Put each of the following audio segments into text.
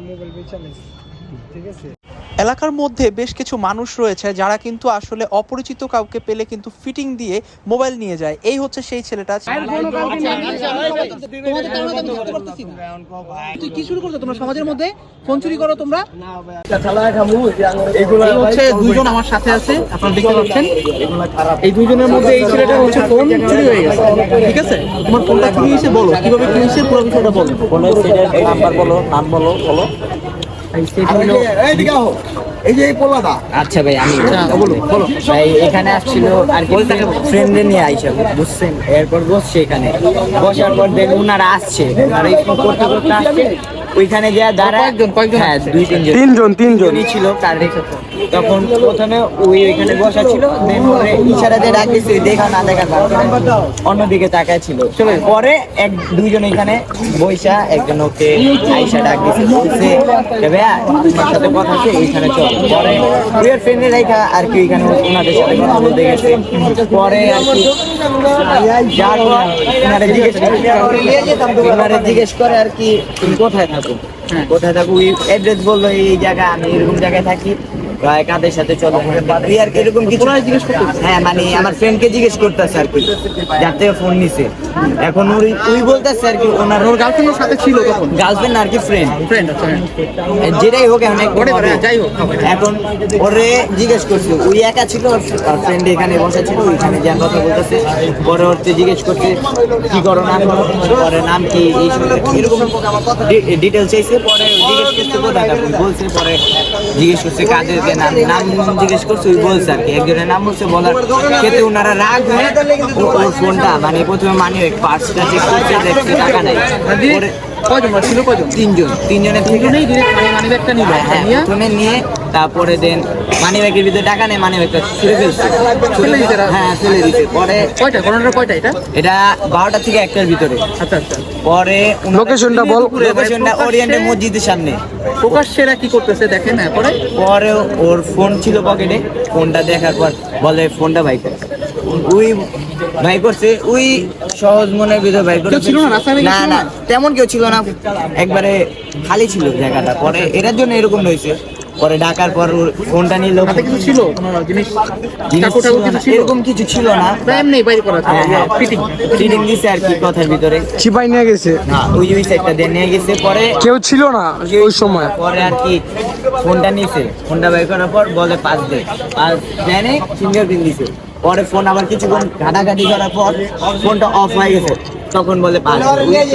Mobile বেচালাইছি ঠিক আছে? এলাকার মধ্যে বেশ কিছু মানুষ রয়েছে যারা কিন্তু আসলে অপরিচিত কাউকে পেলে কিন্তু ফিটিং দিয়ে মোবাইল নিয়ে যায়। এই হচ্ছে সেই ছেলেটা। কি শুরু করছ? তোমরা সমাজের মধ্যে ফোন চুরি করো তোমরা? এই হচ্ছে দুইজন আমার সাথে আছে আপনারা দেখতে পাচ্ছেন। এই দুইজনের মধ্যে এই ছেলেটা হচ্ছে ফোন চুরি হয়ে গেছে। ঠিক আছে? তোমার ফোনটা চুরি হয়েছে বলো কীভাবে চুরি হয়েছে পুরো বিষয়টা বলো। নাম্বার বলো নাম বলো বলো। এই যে আচ্ছা ভাই আমি আচ্ছা, বলো, বলো। ভাই এখানে আসছিল আর কি ফ্রেন্ডে নিয়ে আইসা বুঝছেন? এরপর বসছে এখানে। বসার পর দেন ওনারা আসছে। আর এই করতে করতে আসছে। ওইখানে যা দাঁড়ায় কয়েকজন, কয়েকজন হ্যাঁ দুই তিনজন। তিনজন তিনজনই ছিল তার তখন প্রথমে ওই ওইখানে বসা ছিল ইশারা দিয়ে ডাক দেখা না দেখা অন্যদিকে তাকায় ছিল। পরে এক, দুইজন এখানে বৈশা একজন ওকে আইসা ডাক দিচ্ছে বলছে যে ভাইয়া, তোমার সাথে কথা আছে চল। পরে ফ্রেন্ডে রেখা আর কি ওনাদের সাথে কথা বলতে গেছে। পরে আর কি ওনারা জিজ্ঞেস করে আর কি, তুমি কোথায় থাকো? কোথায় থাকো? ওই অ্যাড্রেস বলল, এই জায়গা আমি এরকম জায়গায় থাকি। কাদের সাথে চলো। তুই আর কি এরকম কিছু জিজ্ঞেস করতে হ্যাঁ মানে আমার ফ্রেন্ডকে জিজ্ঞেস করতেছে আর কি যার থেকে ফোন নিছে। এখন ওই ওই বলতেছে আর কি ওনার ওর গার্লফ্রেন্ডের সাথে ছিল তখন? গার্লফ্রেন্ড আর কি ফ্রেন্ড ফ্রেন্ড আচ্ছা হ্যাঁ। যেটাই হোক এখন। হ্যাঁ, যাই হোক, এখন ওরে জিজ্ঞেস করছে ওই একা ছিল? আর ফ্রেন্ড এখানে বসা ছিল ওইখানে যা কথা বলতেছে। পরে ওর জিজ্ঞেস করছে কি করো না পরে নাম কি? এই সব এরকম ডিটেলস চাইছে পরে জিজ্ঞেস করছে বলছে পরে জিজ্ঞেস করছে কাদেরকে নাম জিজ্ঞেস করছে ওই বলছে আর কি। একজনের নাম বলছে বলার। ক্ষেত্রে ওনারা রাগ হয়ে ওর ফোনটা মানে প্রথমে মানি পার্সটা চেক করছে দেখছে টাকা নাই। পরে কয়জন? ছিল কয়জন? তিনজন তিনজনের থেকে। হ্যাঁ প্রথমে নিয়ে তারপরে দেন মানি ব্যাগের ভিতরে টাকা নেই মানি ব্যাগটা ছুড়ে ফেলছে। ফেলে এরা? হ্যাঁ ফেলে দিছে পরে কয়টা? ঘটনাটা কয়টা এটা? এটা বারোটা থেকে একটার ভিতরে। আচ্ছা আচ্ছা। পরে লোকেশনটা বল। লোকেশনটা ওরিয়েন্টের মসজিদের সামনে। প্রকাশ্যে এরা কি করতেছে দেখেন পরে পরে ওর ফোন ছিল পকেটে ফোনটা দেখার পর বলে ফোনটা ভাই কর। ওই ভাই করছে ওই সহজ মনের ভিতরে ভাই করছে ছিল না? না না না? তেমন কেউ ছিল না। একবারে খালি ছিল জায়গাটা। পরে এটার জন্য এরকম হয়েছে। পরে ডাকার পর ফোনটা নিল হাতে কিছু ছিল? জিনিস? এরকম কিছু ছিল না। এমনি বাইরে করা হ্যাঁ হ্যাঁ। ফিটিং। ফিটিং দিছে আর কি কথার ভিতরে। চিপাই নিয়ে গেছে? ওই ওই সাইডটা দিয়ে নিয়ে গেছে পরে কেউ ছিল না ওই সময়। পরে আর কি ফোনটা নিছে। ফোনটা বের করার পর বলে পাস দে। পাস দেয় ফিঙ্গারপ্রিন্ট দিছে। পরে ফোন আবার কিছুক্ষণ ঘাটাঘাটি করার পর ফোনটা অফ হয়ে গেছে। তখন বলে।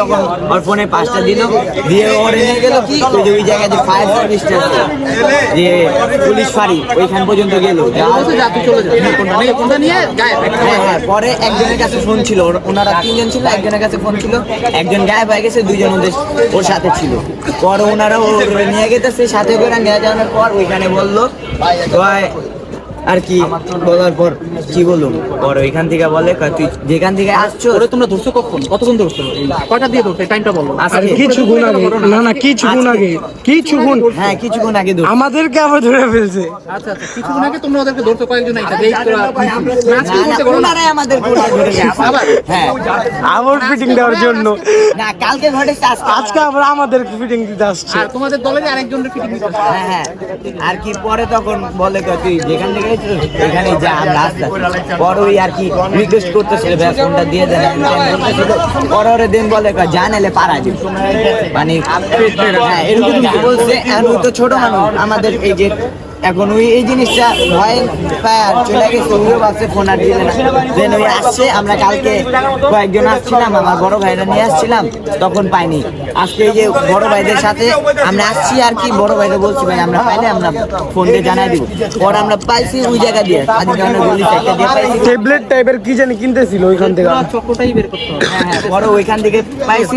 তখন ওর ফোনে পাঁচটা দিল দিয়ে ওরে নিয়ে গেল কি? ওই যে ওই জায়গায় যে ফায়ার সার্ভিসটা আছে যে পুলিশ ফাঁড়ি ওইখান পর্যন্ত গেল। যাওয়ার বলছে যা তুই চলে যা কোনটা নিয়ে কোনটা নিয়ে গায়েব? হ্যাঁ হ্যাঁ পরে একজনের কাছে ফোন ছিল ওনারা তিনজন ছিল একজনের কাছে ফোন ছিল। একজন গায়েব হয়ে গেছে দুইজন ওদের ওর সাথে ছিল। পরে ওনারা ওর নিয়ে গেছে সাথে করে নিয়ে যাওয়ার পর ওইখানে বলল আর কি বলার পর কি বলুম? পরে ওইখান থেকে বলে তুই যেখান থেকে আসছো ওরে তোমরা ধরছো কখন? কতক্ষণ ধরছো? কয়টা দিয়ে ধরছো? টাইমটা বলো। আজকে কিছুক্ষণ আগে। না না কিছুক্ষণ আগে। কিছু কিছুক্ষণ হ্যাঁ কিছুক্ষণ আগে দূর আমাদেরকে আবার ধরে ফেলছে। আচ্ছা আচ্ছা কিছুক্ষণ আগে তোমরা ওদেরকে ধরছো কয়েকজন আইসা যে তোরা নাচ করতে করো না। আমাদের ধরে গেছে। আবার? হ্যাঁ। আবার ফিটিং দেওয়ার জন্য। না কালকে ঘটেছে আজকে আজকে আবার আমাদের ফিটিং দিতে আসছে। আর তোমাদের দলের আরেকজনের ফিটিং দিতে হ্যাঁ হ্যাঁ। আর কি পরে তখন বলে কয় তুই যেখান থেকে এখানে যা আমরা আসতে ওই আর কি রিকোয়েস্ট করতেছিল, ভাই, ফোনটা দিয়ে দেন। পরে ওরে দিন বলে, কয় পারা দিব মানে হ্যাঁ এরকম কিছু বলছে, আর তো ছোট মানুষ, আমাদের এই যে, এখন ওই এই জিনিসটা ভয় পায় আর চলে গেছে ওইও ভাবছে ফোন আর না। দেন ওই আসছে, আমরা কালকে কয়েকজন আসছিলাম, আমার বড় ভাইরা নিয়ে আসছিলাম, তখন পাইনি। আজকে এই যে বড় ভাইদের সাথে আমরা আসছি আর কি বড় ভাইরা বলছি ভাই আমরা পাইলে আমরা ফোন দিয়ে জানাই দিব। পরে আমরা পাইছি ওই জায়গা দিয়ে ট্যাবলেট টাইপের কি জানি কিনতেছিল ওইখান থেকে। চকোটাই বের করতে হবে। হ্যাঁ বড় ওইখান থেকে পাইছি।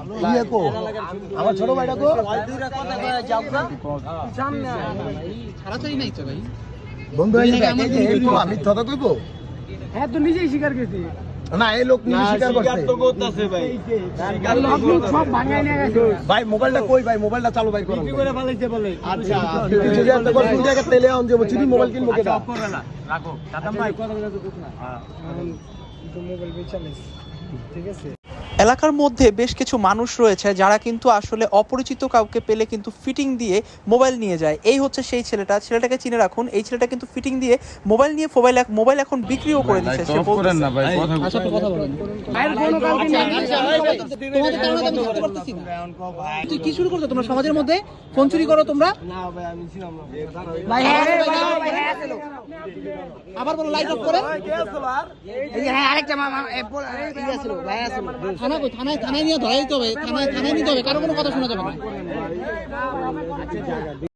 তাড়াতাড়ি নাই তো ভাই বন্ধু হয়ে যাবে এই তো আমি কথা কইবো? হ্যাঁ তো নিজেই স্বীকার করছি। না এই লোক নিজে স্বীকার করছে। সব ভাঙাই নিয়ে গেছে। ভাই মোবাইলটা কই ভাই? মোবাইলটা চালু ভাই করুন কি করে ফেলাইছে বলে। আচ্ছা কিছু করে তিন তেলে আন যাব চিনি মোবাইল কিনবো কেটা মোবাইল বেচালিস ঠিক আছে? এলাকার মধ্যে বেশ কিছু মানুষ রয়েছে যারা কিন্তু আসলে অপরিচিত কাউকে পেলে কিন্তু ফিটিং দিয়ে মোবাইল নিয়ে যায় এই হচ্ছে সেই ছেলেটা ছেলেটাকে চিনে রাখুন এই ছেলেটা কিন্তু ফিটিং দিয়ে মোবাইল নিয়ে মোবাইল মোবাইল এখন বিক্রিও করে দিচ্ছে সে বলতেছে- আচ্ছা কি শুরু করছ তোমরা সমাজের মধ্যে ফোন চুরি করো তোমরা ভাই হ্যাঁ ভাই হ্যাঁ আবার বলো লাইট অফ করে এই যে হ্যাঁ আরেকটা ইয়ে ভাই থানা থানায় থানায় নিয়ে ধরাই দিতে হবে, থানায় থানায় নিতে হবে, কারও কোনো কথা শোনা যাবে না।